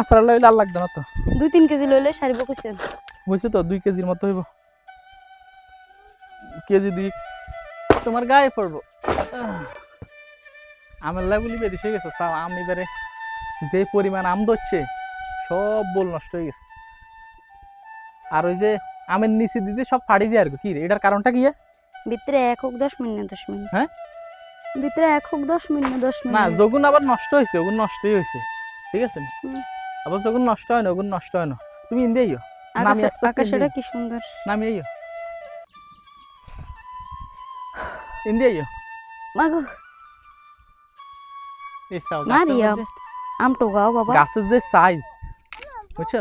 আসার লইলে আর লাগবে না তো? দুই তিন কেজি লইলে সারিব কইছে। বুঝছ তো দুই কেজির মতো হইব। কেজি দুই। তোমার গায়ে পড়ব। আমের লাগুলি বেরিয়ে হয়ে গেছে তাও আম এবারে। যে পরিমাণ আম ধরছে সব বল নষ্ট হয়ে গেছে। আর ওই যে আমের নিচে দিতে সব ফাড়ি যায় আর কি এটার কারণটা কি? ভিতরে এক হোক দশ মিনিট দশ মিনিট। হ্যাঁ? ভিতরে এক হোক দশ মিনিট দশ না মিনিট। যগুন আবার নষ্ট হয়েছে ওগুন নষ্টই হয়েছে ঠিক আছে নি? আবার যখন নষ্ট হয় না ওগুন নষ্ট হয় না তুমি ইন্দি আইও আস্তে আকাশটা কি সুন্দর নামি আইও ইন্দি আইও মাগো এই চাও, গাছের মারিয়াম মধ্যে- আম টোগাও বাবা গাছের যে সাইজ বুঝছ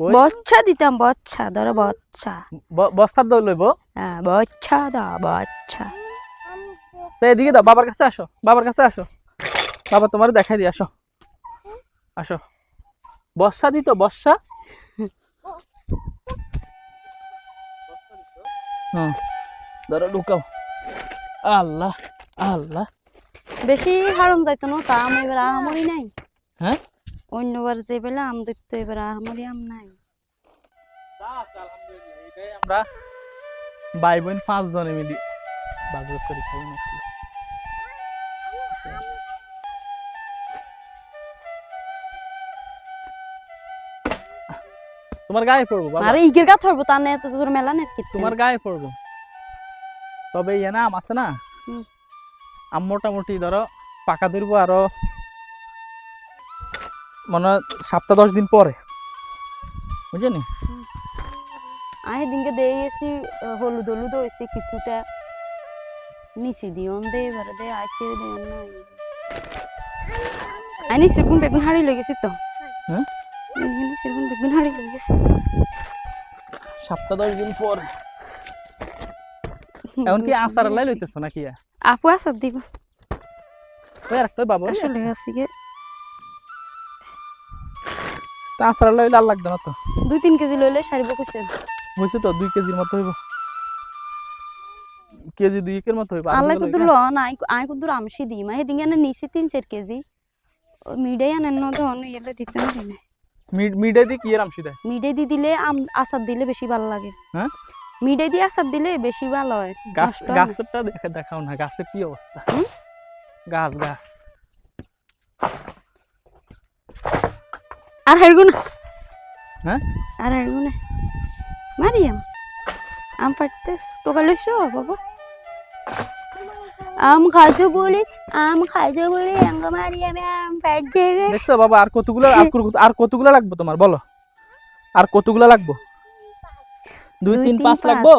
বচ্চা দিতাম বচ্চা ধরো বচ্চা ব- বস্তার দই লইব হ্যাঁ বচ্চা দা বচ্চা সে এদিকে দাও বাবার কাছে আসো বাবার কাছে আসো বাবা তোমার দেখাই দিয়ে আসো আসো। বর্ষা দিত বর্ষা। হুম। ধরো ঢুকাও আল্লাহ আল্লাহ। বেশি হারম যাইতো না তা আম এবার আহামরি নাই। হ্যাঁ? অন্যবার যে বেলা আম দেখতো এবার আহামরি আম নাই। আমরা ভাই বোন পাঁচ জনে মিলি বাজার করে খাই নাকি তোমার গায়ে পড়ব আরে ইগের গা ধরবো তা নেই তো তোর মেলা নেই তোমার গায়ে পড়ব। তবে ইয়ে না আম আছে না। আম মোটামুটি ধরো পাকা ধরবো আরও মনে সপ্তাহ দশ দিন পরে। বুঝলি আই দিনকে দিয়ে গেছি হলুদ হলুদ হয়েছে কিছুটা নিচে দিওন দে এবারে দে আইসে দিওন নাই আই নিচে কোন বেগুন হাড়ি লই গেছি তো। হ্যাঁ? সপ্তাহ দশ দিন পর। এখন কি আচার লাই লইতেছো নাকি? আপু আসার দিব। ওই একটা বাবু আসলে আছি গে। তা আচার লাই লাল লাগবে না তো? দুই তিন কেজি লইলে সারিব কইছে। বুঝছ তো দুই কেজির মতো হইব। কেজি দুই একের মতো হইব আল্লাহ কুদুর ল না আই কুদুর আমসি দি মা। হেদিন নিচে তিন চার কেজি। মিডে আনে ন ধন ইয়েলে দিতে না দিনে। মিডে দি কি মিডে দি দিলে আম আচার দিলে বেশি ভালো লাগে। হ্যাঁ? মিডে আচার দিলে বেশি ভালো হয়। গাছ। গাছেরটা দেখে দেখাও না গাছের কি অবস্থা? গাছ গাছ। আর হ্যাঁ? আর হারগু না মারিয়াম আম ফাটতে টোকা লইছো বাবা? আম খাইতে বলি আম খাইতে বলি আঙ্গ মারিয়ামে আম ফাটছে রে দেখছ বাবা আর কতগুলো আর আর কতগুলো লাগবে তোমার বলো। আর কতগুলো লাগবে। দুই তিন পাঁচ লাগবো।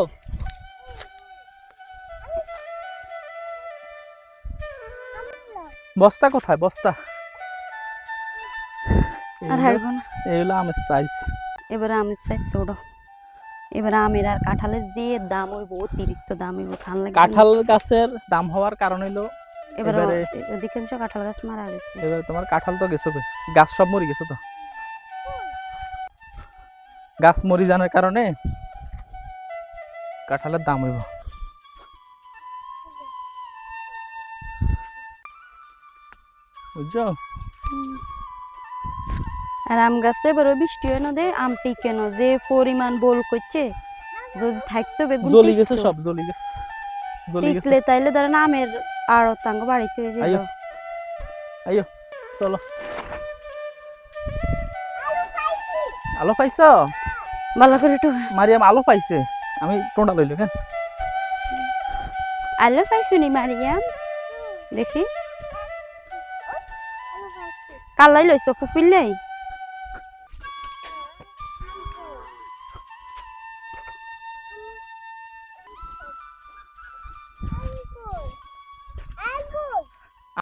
বস্তা কোথায়? বস্তা। আর হারগু না এই হলো আমের সাইজ এবার আমের সাইজ ছোট এবার আমের আর কাঁঠালের যে দাম হইব অতিরিক্ত দাম হইব খান লাগে কাঁঠাল গাছের দাম হওয়ার কারণ হইল এবার অধিকাংশ কাঁঠাল গাছ মারা গেছে। এবার তোমার কাঁঠাল তো গেছো গাছ সব মরে গেছে তো? গাছ মরি জানার কারণে কাঁঠালের দাম হইব। বুঝছ? আর আম গাছে এবার বৃষ্টি হয় না দে আম টিকে না যে পরিমাণ বল করছে যদি থাকতো বেগুন জ্বলি গেছে সব জ্বলি গেছে টিকলে তাইলে ধরেন আমের আর তাঙ্গ বাড়িতে হয়ে। যেত আইয়ো চলো। আলো পাইছো। ভালো করে একটু মারিয়াম আলো পাইছে? আমি টোঁটা লইলো কেন? আলো পাইছুনি মারিয়াম? দেখি। কালাই লইছ ফুপিল নাই